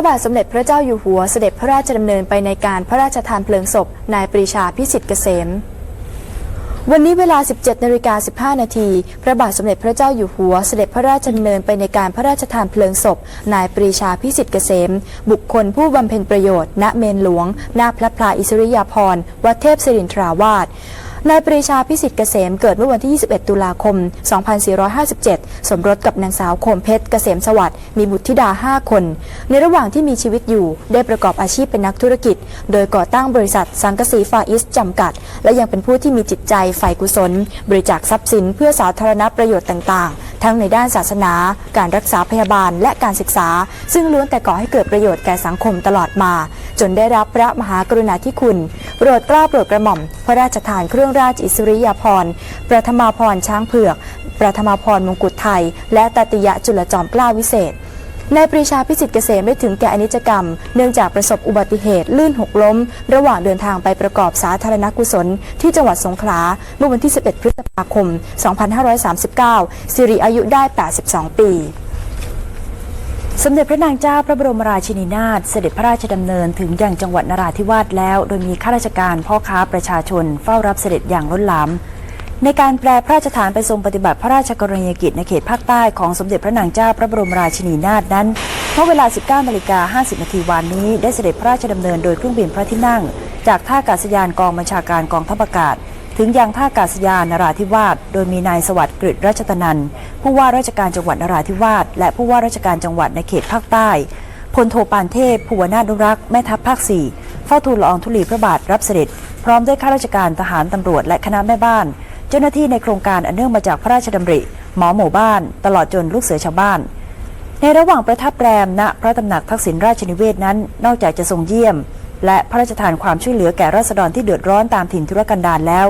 ระบาทสมเด็จพระเจ้าอยู่หัวเสด็จพระราชดำเนินไปในการพระราชทานเพลิงศพ นายปรีชาพิสิทธิ์เกษมวันนี้เวลา 17นาฬิกา15 นาที พระบาทสมเด็จพระเจ้าอยู่หัว เสด็จพระราชดำเนินไปในการพระราชทานเพลิงศพ นายปรีชาพิสิทธิ์เกษม บุคคลผู้บำเพ็ญประโยชน์ ณ เมนหลวง หน้าพระพลาอิสริยาภรณ์ วัดเทพศิรินทราวาส นายปรีชาพิสิทธิ์เกษมเกิดเมื่อวันที่ 21 ตุลาคม 2457 สมรสกับนางสาวโคมเพชรเกษมสวัสดิ์มีบุตรธิดา 5 คน ในระหว่างที่มีชีวิตอยู่ ได้ประกอบอาชีพเป็นนักธุรกิจ โดยก่อตั้งบริษัทสังกสีฟาอิสจำกัด และยังเป็นผู้ที่มีจิตใจฝ่ายกุศล บริจาคทรัพย์สินเพื่อสาธารณประโยชน์ต่างๆ ทั้งในด้านศาสนา การรักษาพยาบาลและการศึกษา ซึ่งล้วนแต่ก่อให้เกิดประโยชน์แก่สังคมตลอดมา จนได้รับพระมหากรุณาธิคุณ โปรดเกล้าโปรดกระหม่อม พระราชทานเครื่องราชอิสริยาภรณ์ประธมาพรณ์ช้างเผือก ประธมาพรณ์มงกุฎไทย และตติยะจุลจอมเกล้าวิเศษ นายปรีชาพิสิทธิ์เกษมได้ถึงแก่อนิจกรรม เนื่องจากประสบอุบัติเหตุลื่นหกล้ม ระหว่างเดินทางไปประกอบสาธารณกุศล ที่จังหวัดสงขลาเมื่อวันที่ 11 พฤษภาคม 2539 สิริอายุได้ 82 ปีสมเด็จพระนางเจ้าพระบรมราชินีนาถเสด็จพระราชดำเนินถึงยังจังหวัดนราธิวาสแล้ว โดยมีข้าราชการพ่อค้าประชาชนเฝ้ารับเสด็จอย่างล้นหลาม ในการแปลพระราชฐานไปทรงปฏิบัติพระราชกรณียกิจในเขตภาคใต้ของสมเด็จพระนางเจ้าพระบรมราชินีนาถนั้นเมื่อเวลา 19นาฬิกา50นาทีวันนี้ได้เสด็จพระราชดำเนินโดยเครื่องบินพระที่นั่ง จากท่าอากาศยานกองบัญชาการกองทัพอากาศ ถึงยังท่าอากาศยานนราธิวาสโดยมีนายสวัสดิ์กฤษรัชตนันผู้ว่าราชการจังหวัดนราธิวาสและผู้ว่าราชการจังหวัดในเขตภาคใต้พลโทปานเทพภูวนาถนุรักษ์แม่ทัพภาค4เฝ้าทูลละอองธุลีพระบาทรับเสด็จ พร้อมด้วยข้าราชการทหารตำรวจและคณะแม่บ้าน เจ้าหน้าที่ในโครงการอันเนื่องมาจากพระราชดำริ หมอหมู่บ้าน ตลอดจนลูกเสือชาวบ้าน ในระหว่างประทับแรมณพระตำหนักทักษิณราชนิเวศนั้น นอกจากจะทรงเยี่ยม และพระราชทานความช่วยเหลือแก่ราษฎรที่เดือดร้อนตามถิ่นธุรกันดารแล้ว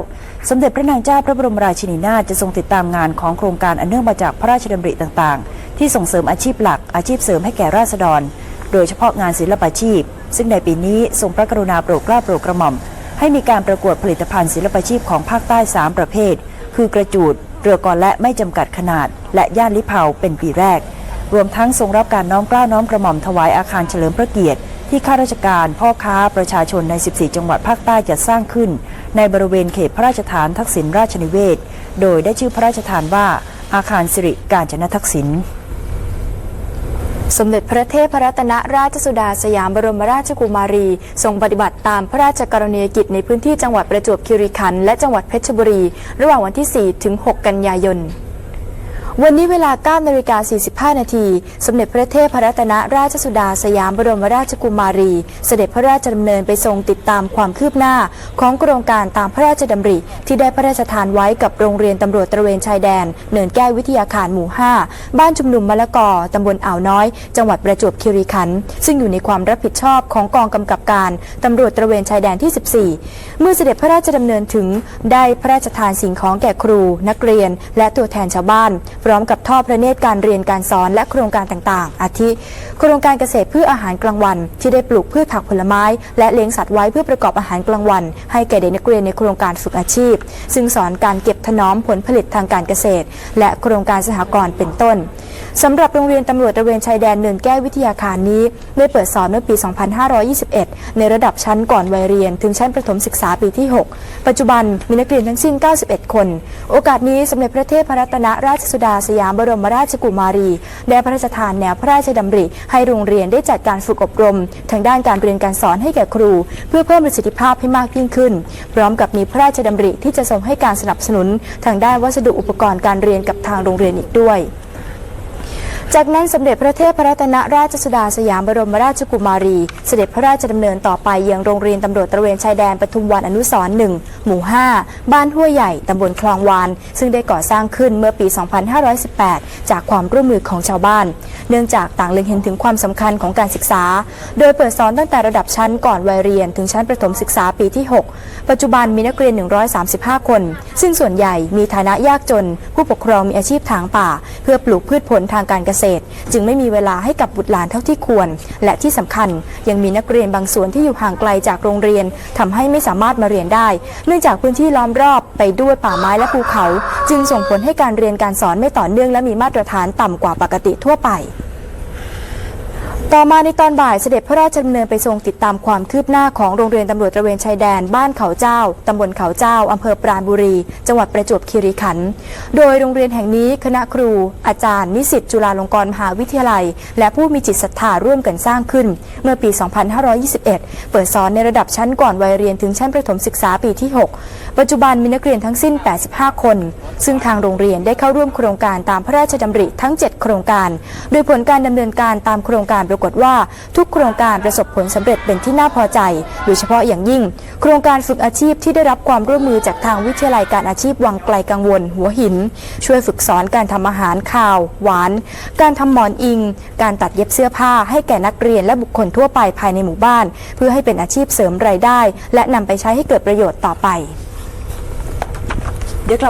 สมเด็จพระนางเจ้าพระบรมราชินีนาถจะทรงติดตามงานของโครงการอันเนื่องมาจากพระราชดำริต่างๆ ที่ส่งเสริมอาชีพหลัก อาชีพเสริมให้แก่ราษฎร โดยเฉพาะงานศิลปาชีพ ซึ่งในปีนี้ทรงพระกรุณาโปรดเกล้าโปรดกระหม่อม ให้มีการประกวดผลิตภัณฑ์ศิลปาชีพของภาคใต้ 3 ประเภท คือกระจูด เรือกอนและไม่จำกัดขนาด และย่านลิเผาเป็นปีแรก รวมทั้งทรงรับการน้อมเกล้าน้อมกระหม่อมถวายอาคารเฉลิมพระเกียรติที่ข้าราชการพ่อค้าประชาชนใน 14 จังหวัดภาคใต้จะสร้างขึ้น ในบริเวณเขตพระราชฐานทักษิณราชนิเวศ โดยได้ชื่อพระราชทานว่าอาคารสิริการจนทักษิณ สมเด็จพระเทพรัตนราชสุดาสยามบรมราชกุมารี ทรงปฏิบัติตามพระราชกรณียกิจในพื้นที่จังหวัดประจวบคีรีขันธ์และจังหวัดเพชรบุรี ระหว่างวันที่ 4 ถึง 6 กันยายน วันนี้เวลา9นาฬิกา45 นาที สมเด็จพระเทพรัตนราชสุดาสยามบรมราชกุมารี เสด็จพระราชดำเนินไปทรงติดตามความคืบหน้า ของโครงการตามพระราชดำริ ที่ได้พระราชทานไว้กับโรงเรียนตำรวจตระเวนชายแดน เนินแก้ววิทยาคารหมู่ 5 บ้านชุมนุมมะละกอตำบลอ่าวน้อย จังหวัดประจวบคีรีขันธ์ซึ่งอยู่ในความรับผิดชอบของกองกำกับการตำรวจตระเวนชายแดนที่ 14 เมื่อเสด็จพระราชดำเนินถึงได้พระราชทานสิ่งของแก่ครู นักเรียน และตัวแทนชาวบ้านพร้อมกับทอดพระเนตรการเรียนการสอนและโครงการต่างๆ อาทิ โครงการเกษตรเพื่ออาหารกลางวัน ที่ได้ปลูกพืชผักผลไม้ และเลี้ยงสัตว์ไว้เพื่อประกอบอาหารกลางวัน ให้แก่เด็กนักเรียนในโครงการฝึกอาชีพ ซึ่งสอนการเก็บถนอมผลผลิตทางการเกษตร และโครงการสหกรณ์เป็นต้น สำหรับโรงเรียนตำรวจตระเวนชายแดนเนินแก้ววิทยาคารนี้ ได้เปิดสอนเมื่อปี 2521 ในระดับชั้นก่อนวัยเรียน ถึงชั้นประถมศึกษาปีที่ 6 ปัจจุบันมีนักเรียนทั้งสิ้น 91 คน โอกาสนี้สมเด็จพระเทพรัตนราชสุดาสยามบรมราชกุมารี ได้พระราชทานแนวพระราชดำริ ให้โรงเรียนได้จัดการฝึกอบรม ทางด้านการเรียนการสอนให้แก่ครู เพื่อเพิ่มประสิทธิภาพให้มากยิ่งขึ้น พร้อมกับมีพระราชดำริที่จะทรงให้การสนับสนุน ทางด้านวัสดุอุปกรณ์การเรียนกับทางโรงเรียนอีกด้วย จากนั้นสมเด็จพระเทพรัตนราชสุดาสยามบรมราชกุมารี เสด็จพระราชดำเนินต่อไปยังโรงเรียนตำรวจตระเวนชายแดนปทุมวันอนุสรณ์หนึ่งหมู่ 5 บ้านห้วยใหญ่ตำบลคลองวาน ซึ่งได้ก่อสร้างขึ้นเมื่อปี 2518 จากความร่วมมือของชาวบ้าน เนื่องจากต่างเล็งเห็นถึงความสำคัญของการศึกษา โดยเปิดสอนตั้งแต่ระดับชั้นก่อนวัยเรียนถึงชั้นประถมศึกษาปีที่ 6 ปัจจุบันมีนักเรียน 135 คน ซึ่งส่วนใหญ่มีฐานะยากจน ผู้ปกครองมีอาชีพทางป่า เพื่อปลูกพืชผลทางการเกษตร จึงไม่มีเวลาให้กับบุตรหลานเท่าที่ควร และที่สำคัญยังมีนักเรียนบางส่วนที่อยู่ห่างไกลจากโรงเรียนทำให้ไม่สามารถมาเรียนได้ เนื่องจากพื้นที่ล้อมรอบไปด้วยป่าไม้และภูเขา จึงส่งผลให้การเรียนการสอนไม่ต่อเนื่องและมีมาตรฐานต่ำกว่าปกติทั่วไป ต่อมาในตอนบ่ายเสด็จพระราชดำเนินไปทรงติดตามความคืบหน้าของโรงเรียนตำรวจตระเวนชายแดนบ้านเขาเจ้า ตำบลเขาเจ้า อำเภอปราณบุรี จังหวัดประจวบคีรีขันธ์ โดยโรงเรียนแห่งนี้คณะครู อาจารย์ นิสิตจุฬาลงกรณ์มหาวิทยาลัย และผู้มีจิตศรัทธาร่วมกันสร้างขึ้น เมื่อปี 2521 เปิดสอนในระดับชั้นก่อนวัยเรียนถึงชั้นประถมศึกษาปีที่ 6 ปัจจุบันมีนักเรียนทั้งสิ้น 85 คน ซึ่งทางโรงเรียนได้เข้าร่วมโครงการตามพระราชดำริทั้ง 7 โครงการ โดยผลการดำเนินการตามโครงการปรากฏว่า ทุกโครงการประสบผลสำเร็จเป็นที่น่าพอใจ โดยเฉพาะอย่างยิ่ง โครงการฝึกอาชีพที่ได้รับความร่วมมือจากทางวิทยาลัยการอาชีพวังไกลกังวล หัวหิน ช่วยฝึกสอนการทำอาหารข้าว หวาน การทำหมอนอิง การตัดเย็บเสื้อผ้า ให้แก่นักเรียนและบุคคลทั่วไปภายในหมู่บ้าน เพื่อให้เป็นอาชีพเสริมรายได้ และนำไปใช้ให้เกิดประโยชน์ต่อไป